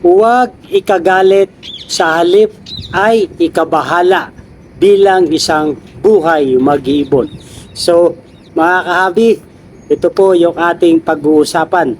huwag ikagalit sa halip ay ikabahala bilang isang buhay mag-iibon. So, mga kahabi, ito po yung ating pag-uusapan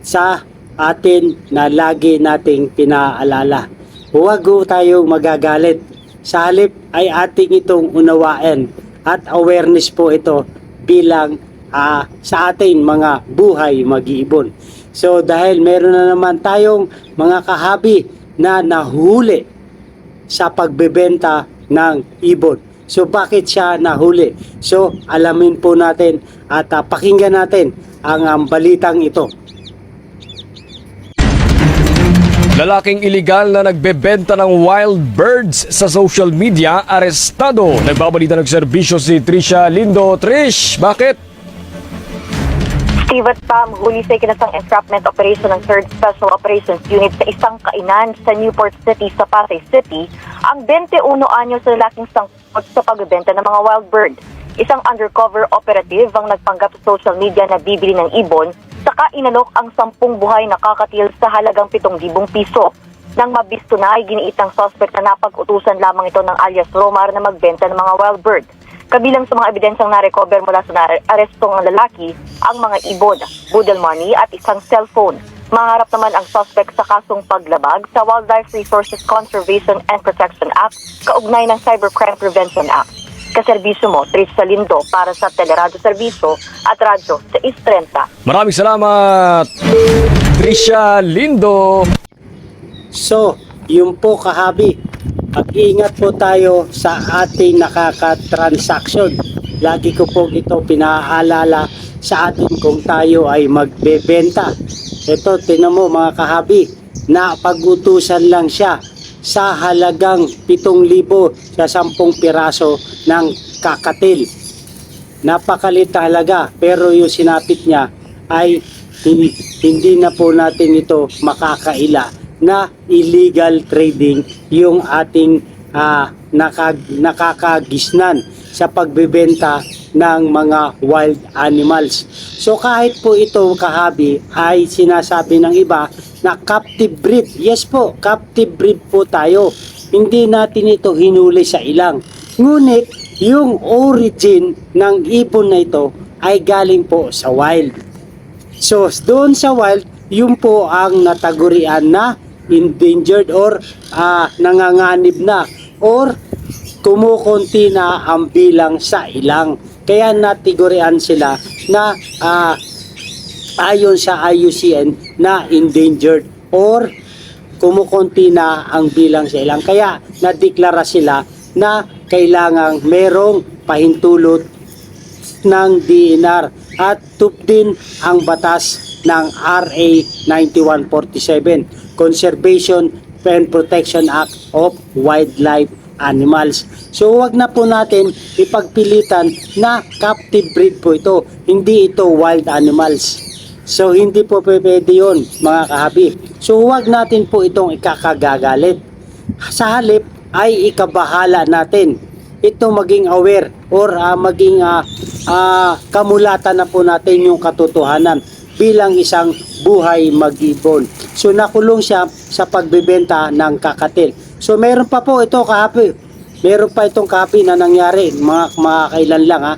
sa atin na lagi nating pinaalala. Huwag tayong magagalit. Sa halip ay ating itong unawain at awareness po ito bilang ah, sa atin mga buhay mag-iibon. So dahil meron na naman tayong mga kahabi na nahuli sa pagbebenta ng ibon. So bakit siya nahuli? So alamin po natin at ah, pakinggan natin ang um, balitang ito. Lalaking iligal na nagbebenta ng wild birds sa social media, arestado. Nagbabalita ng serbisyo si Trisha Lindo. Trish, bakit? Steve at Pam, huli sa ikinasang entrapment operation ng 3rd Special Operations Unit sa isang kainan sa Newport City sa Pasay City ang 21 anyo sa lalaking sangkot sa pagbebenta ng mga wild bird. Isang undercover operative ang nagpanggap sa social media na bibili ng ibon saka inalok ang sampung buhay na kakatil sa halagang 7,000 piso. Nang mabisto na ay giniitang suspect na napag-utusan lamang ito ng alias Romar na magbenta ng mga wild bird. Kabilang sa mga ebidensyang na-recover mula sa arestong ng lalaki, ang mga ibon, budel money at isang cellphone. Maharap naman ang suspect sa kasong paglabag sa Wildlife Resources Conservation and Protection Act kaugnay ng Cybercrime Prevention Act. Kaserbisyo mo, Trish Salindo para sa Teleradyo Serviso at Radyo 630. Maraming salamat, Trisha Lindo. So, yun po kahabi. Mag-ingat po tayo sa ating nakaka-transaction. Lagi ko po ito pinaalala sa atin kung tayo ay magbebenta. Ito, tinan mo mga kahabi, na pagutusan lang siya sa halagang 7,000 sa 10 piraso ng kakatil. Napakalit halaga pero yung sinapit niya ay hindi, hindi na po natin ito makakaila na illegal trading yung ating ah, nakag, nakakagisnan sa pagbebenta ng mga wild animals. So kahit po ito kahabi ay sinasabi ng iba na captive breed. Yes po, captive breed po tayo. Hindi natin ito hinuli sa ilang. Ngunit yung origin ng ibon na ito ay galing po sa wild. So, doon sa wild, yun po ang natagurian na endangered or ah, nanganganib na or kumukunti na ang bilang sa ilang. Kaya natigurian sila na ah, ayon sa IUCN na endangered or kumukunti na ang bilang sa ilang. Kaya nadeklara sila na kailangang merong pahintulot ng DNR at tupdin ang batas ng RA 9147 Conservation and Protection Act of Wildlife Animals. So wag na po natin ipagpilitan na captive breed po ito, hindi ito wild animals. So hindi po pwede yun mga kahabi. So wag natin po itong ikakagagalit. Sa halip ay ikabahala natin ito maging aware or ah, maging ah, ah, kamulatan na po natin yung katotohanan bilang isang buhay mag-ibon. So nakulong siya sa pagbebenta ng kakatil. So meron pa po ito kahapi. Meron pa itong kahapi na nangyari mga, mga kailan lang ha.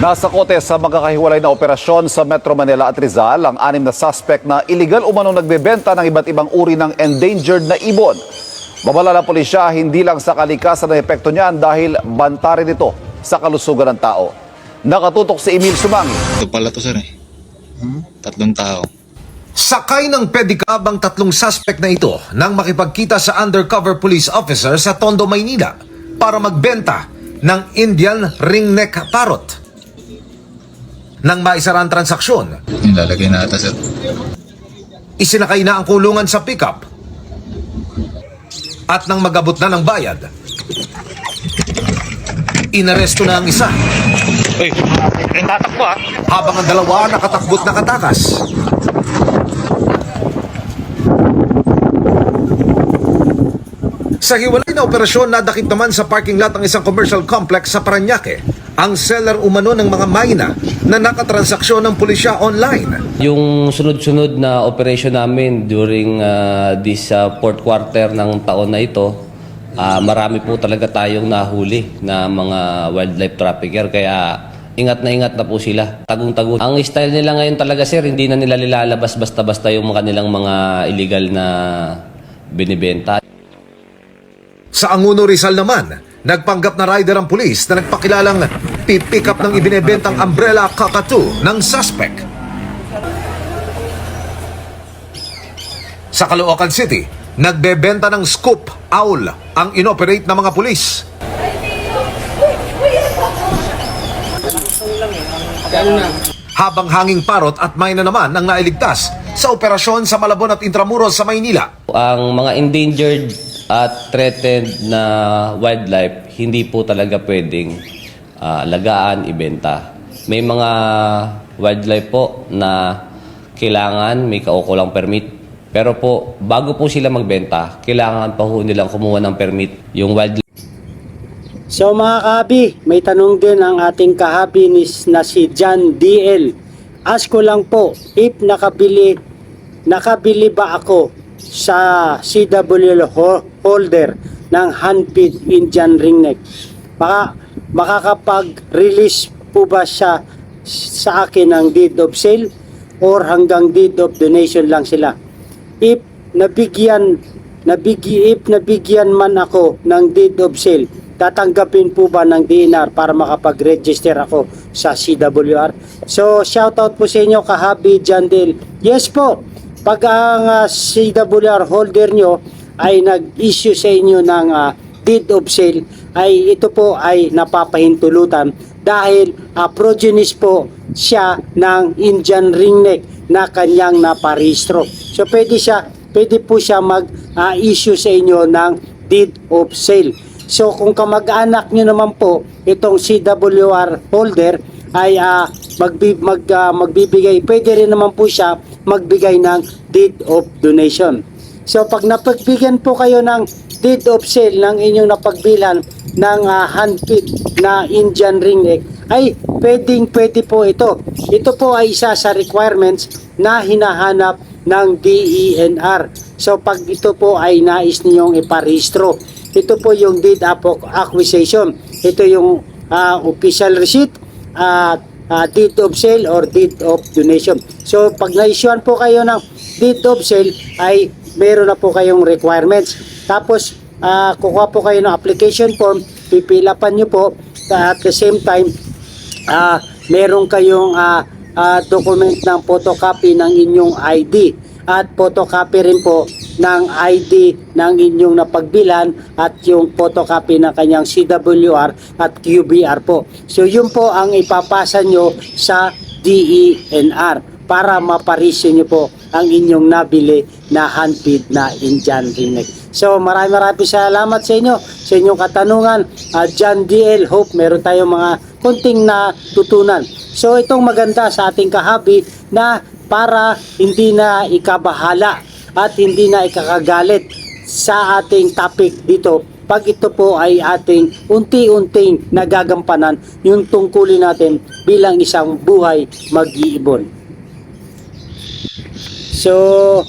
Nasa kote sa magkakahiwalay na operasyon sa Metro Manila at Rizal ang anim na suspect na illegal umanong nagbebenta ng iba't ibang uri ng endangered na ibon. Babala ng pulisya, hindi lang sa kalikasan na epekto niyan dahil banta rin ito sa kalusugan ng tao. Nakatutok si Emil Sumangi. Ito pala to sir eh. Tatlong tao. Sakay ng pedicab ang tatlong suspect na ito nang makipagkita sa undercover police officer sa Tondo, Maynila para magbenta ng Indian ringneck parrot. Nang maisara ang transaksyon, Nilalagay na ata sir. isinakay na ang kulungan sa pickup at nang magabot na ng bayad, inaresto na ang isa Uy, yung tatakbo ah. habang ang dalawa nakatakbot na katakas. Sa hiwalay na operasyon, nadakip naman sa parking lot ng isang commercial complex sa Paranaque ang seller umano ng mga mayna na nakatransaksyon ng pulisya online. Yung sunod-sunod na operation namin during uh, this uh, fourth quarter ng taon na ito, ah, marami po talaga tayong nahuli na mga wildlife trafficker kaya ingat na ingat na po sila. Tagong-tago. Ang style nila ngayon talaga sir, hindi na nila nilalabas basta-basta yung kanilang mga illegal na binibenta. Sa Anguno Rizal naman, nagpanggap na rider ang pulis na nagpakilalang pipick up ng ibinebentang umbrella kakatu ng suspect. Sa Caloocan City, nagbebenta ng scoop owl ang inoperate ng mga pulis. Habang hanging parot at mayna naman ang nailigtas sa operasyon sa Malabon at Intramuros sa Maynila. Ang mga endangered at threatened na wildlife, hindi po talaga pwedeng ah, alagaan, ibenta. May mga wildlife po na kailangan may kaukulang permit. Pero po, bago po sila magbenta, kailangan pa ho nilang kumuha ng permit. Yung wildlife So mga kahabi, may tanong din ang ating kahabi na si John DL. Ask ko lang po, if nakabili, nakabili ba ako sa ho- holder ng handpid Indian ringneck? Baka, makakapag-release po ba siya sa akin ng deed of sale or hanggang deed of donation lang sila? If nabigyan nabigi if nabigyan man ako ng deed of sale, tatanggapin po ba ng DNR para makapag-register ako sa CWR? So, shoutout po sa inyo, Kahabi Jandel. Yes po, pag ang ah, CWR holder nyo ay nag-issue sa inyo ng ah, deed of sale, ay ito po ay napapahintulutan dahil uh, progenies po siya ng Indian ringneck na kanyang naparehistro. So pwede siya, pwede po siya mag-issue sa inyo ng deed of sale. So kung kamag-anak nyo naman po itong CWR holder ay ah, magbi, mag, ah, magbibigay, pwede rin naman po siya magbigay ng deed of donation. So pag napagbigyan po kayo ng deed of sale ng inyong napagbilan ng uh, handpid na Indian ringneck ay pwedeng pwede po ito. Ito po ay isa sa requirements na hinahanap ng DENR. So pag ito po ay nais ninyong iparehistro, ito po yung deed of acquisition. Ito yung ah, official receipt at ah, deed of sale or deed of donation. So pag na-issuean po kayo ng deed of sale ay meron na po kayong requirements. Tapos ah, kukuha po kayo ng application form, pipilapan nyo po at the same time ah meron kayong ah, ah, document ng photocopy ng inyong ID at photocopy rin po ng ID ng inyong napagbilan at yung photocopy ng kanyang CWR at QBR po. So yun po ang ipapasa nyo sa DENR para maparisyo nyo po ang inyong nabili na handpid na Indian ringneck. So maraming maraming salamat sa inyo sa inyong katanungan. Uh, John DL Hope, meron tayong mga konting na tutunan. So itong maganda sa ating kahabi na para hindi na ikabahala at hindi na ikakagalit sa ating topic dito pag ito po ay ating unti-unting nagagampanan yung tungkulin natin bilang isang buhay mag-iibon. So,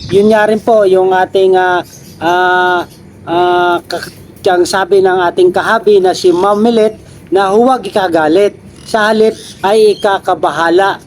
yun nga rin po yung ating ah ah ah, ka- ang sabi ng ating kahabi na si Ma'am Millet na huwag ikagalit. Sa halip ay ikakabahala.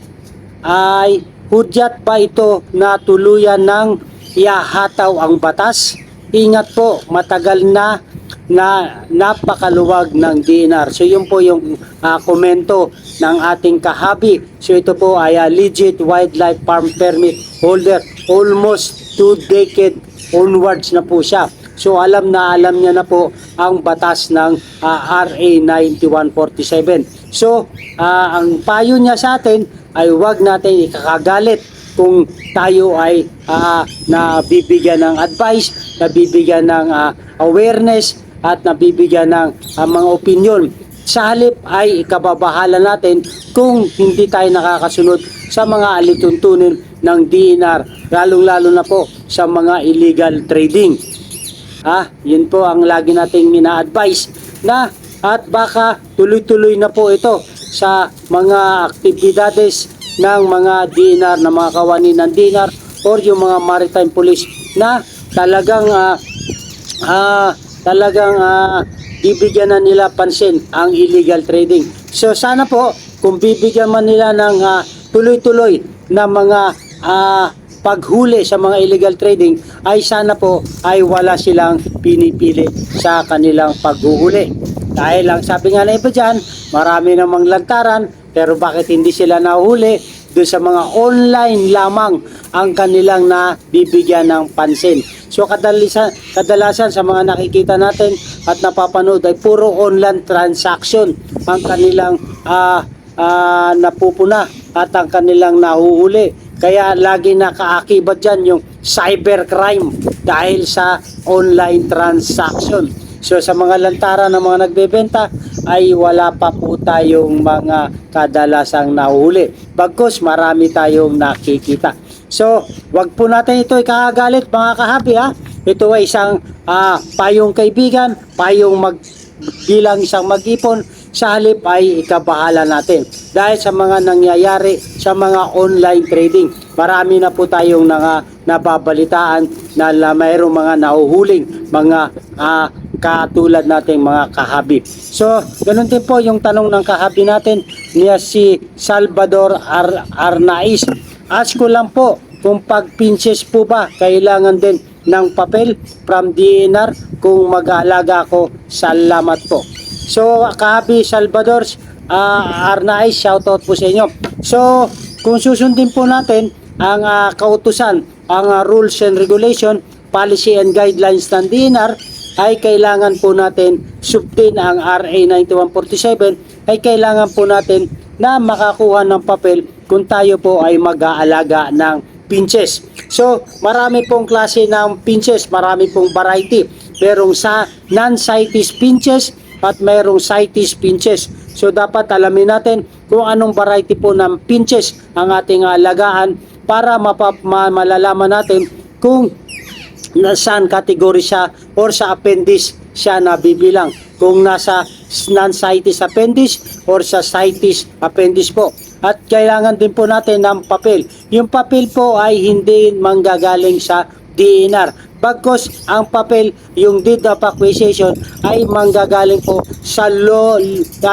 Ay hudyat ba ito na tuluyan ng ihahataw ang batas? Ingat po, matagal na na napakaluwag ng DNR. So yun po yung ah, komento ng ating kahabi. So ito po ay ah, legit wildlife farm permit holder. Almost two decade onwards na po siya. So alam na alam niya na po ang batas ng ah, RA 9147. So ah, ang payo niya sa atin ay huwag natin ikakagalit kung tayo ay ah, nabibigyan ng advice, nabibigyan ng ah, awareness at nabibigyan ng ah, mga opinion. Sa halip ay ikababahala natin kung hindi tayo nakakasunod sa mga alituntunin ng DNR, lalong-lalo na po sa mga illegal trading. Ah, yun po ang lagi nating ina-advise na at baka tuloy-tuloy na po ito sa mga aktibidades ng mga DNR na mga kawani ng DNR or yung mga maritime police na talagang ah, ah, talagang ah, bibigyan na nila pansin ang illegal trading. So sana po kung bibigyan man nila ng ah, tuloy-tuloy na mga ah, paghuli sa mga illegal trading ay sana po ay wala silang pinipili sa kanilang paghuhuli. Dahil lang sabi nga na iba dyan, marami namang lantaran pero bakit hindi sila nahuli doon sa mga online lamang ang kanilang nabibigyan ng pansin. So kadalasan, kadalasan sa mga nakikita natin at napapanood ay puro online transaction ang kanilang ah, ah, napupuna at ang kanilang nahuhuli. Kaya lagi nakaakibat dyan yung cybercrime dahil sa online transaction. So sa mga lantara ng mga nagbebenta ay wala pa po tayong mga kadalasang nahuli. Bagkus marami tayong nakikita. So wag po natin ito ikakagalit mga kahabi ha. Ito ay isang ah, payong kaibigan, payong mag bilang isang mag-ipon sa halip ay ikabahala natin dahil sa mga nangyayari sa mga online trading marami na po tayong nga nababalitaan na mayroong mga nahuhuling mga ah, katulad nating mga kahabi. So, ganun din po yung tanong ng kahabi natin niya si Salvador Ar Arnaiz. Ask ko lang po kung pag pinches po ba kailangan din ng papel from DNR kung mag-aalaga ako. Salamat po. So, kahabi Salvador uh, Arnaiz, shoutout po sa inyo. So, kung susundin po natin ang ah, kautusan, ang ah, rules and regulation, policy and guidelines ng DNR, ay kailangan po natin subtin ang RA 9147 ay kailangan po natin na makakuha ng papel kung tayo po ay mag-aalaga ng pinches. So, marami pong klase ng pinches, marami pong variety. Merong sa non-CITES pinches at mayroong CITES pinches. So, dapat alamin natin kung anong variety po ng pinches ang ating alagaan para malalaman natin kung saan category siya or sa appendix siya nabibilang. Kung nasa non-CITES appendix or sa CITES appendix po. At kailangan din po natin ng papel. Yung papel po ay hindi manggagaling sa DNR. Bagkos ang papel, yung deed of acquisition ay manggagaling po sa law,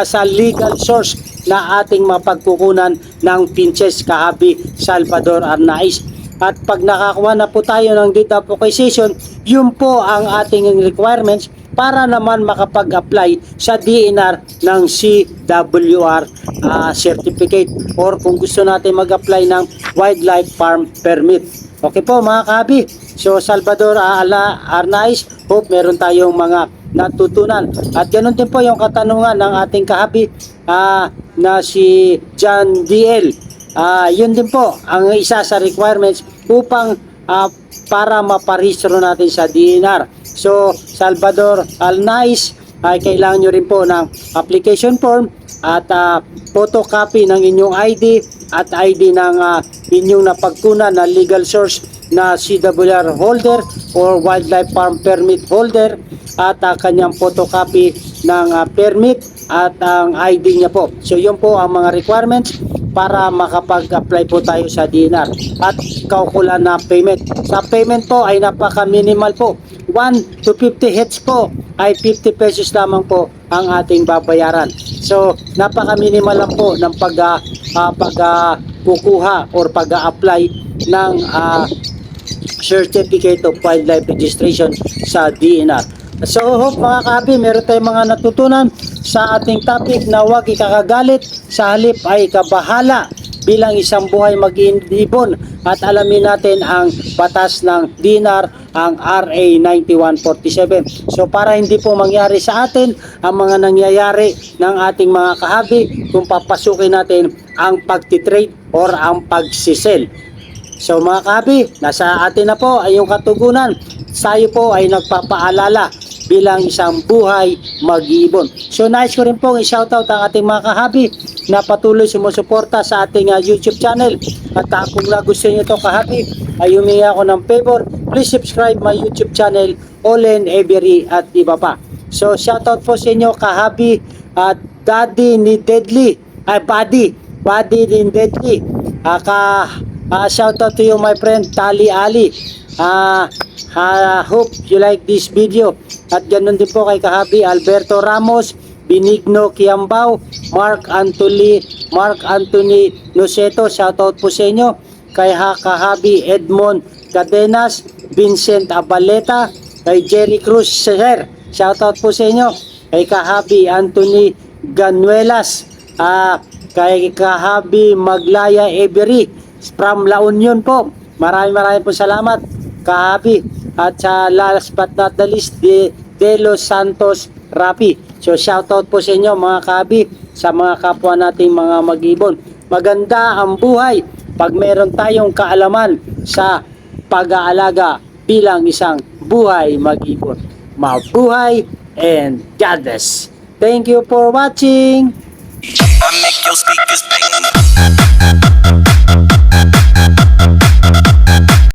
sa legal source na ating mapagkukunan ng Pinches Kahabi Salvador Arnaiz. At pag nakakuha na po tayo ng data acquisition, yun po ang ating requirements para naman makapag-apply sa DNR ng CWR ah, certificate or kung gusto natin mag-apply ng wildlife farm permit. Okay po mga kabi. So Salvador ah, Ala Arnaiz, hope meron tayong mga natutunan. At ganun din po yung katanungan ng ating kahabi ah, na si John DL. Ah, yun din po ang isa sa requirements upang ah, para maparehistro natin sa DNR. So, Salvador Alnais ay kailangan nyo rin po ng application form at ah, photocopy ng inyong ID at ID ng ah, inyong napagkunan na legal source na CWR holder or wildlife farm permit holder at ah, kanyang photocopy ng ah, permit at ang ID niya po. So yun po ang mga requirements para makapag-apply po tayo sa DNR at kaukulan na payment. Sa payment po ay napaka-minimal po. 1 to 50 heads po ay 50 pesos lamang po ang ating babayaran. So napaka-minimal lang po ng pag ah, ah, pag ah, kukuha or pag-apply ng ah, Certificate of Wildlife Registration sa DNR. So hope mga kabi, meron tayong mga natutunan sa ating topic na huwag ikakagalit, sa halip ay kabahala bilang isang buhay mag-iibon at alamin natin ang batas ng DNR, ang RA 9147. So para hindi po mangyari sa atin ang mga nangyayari ng ating mga kahabi kung papasukin natin ang pagtitrade or ang pagsisell. So mga kabi, nasa atin na po ay yung katugunan. Tayo po ay nagpapaalala bilang isang buhay mag-iibon. So nice ko rin pong i-shoutout ang ating mga kahabi na patuloy sumusuporta sa ating uh, YouTube channel. At uh, kung gusto niyo ito kahabi, ay humingi ako ng favor. Please subscribe my YouTube channel, Olen Every at iba pa. So shoutout po sa inyo kahabi at daddy ni Deadly ay Buddy, Buddy din Deadly. Ah, ka, ah, shout out to you my friend Tali Ali. Ah, ah, hope you like this video. At ganun din po kay Kahabi Alberto Ramos, Benigno Kiambao, Mark Anthony, Mark Anthony Noceto, shout out po sa inyo. Kay ha Kahabi Edmond Cadenas, Vincent Abaleta, kay Jerry Cruz Sir, shout out po sa inyo. Kay Kahabi Anthony Ganuelas, ah, kay Kahabi Maglaya Every from La Union po. Maraming maraming po salamat Kahabi at sa last but not the least De, De Los Santos Rapi. So shout out po sa inyo mga Kahabi sa mga kapwa nating mga mag-ibon. Maganda ang buhay pag meron tayong kaalaman sa pag-aalaga bilang isang buhay mag-ibon. Mabuhay and God bless. Thank you for watching. I make your speakers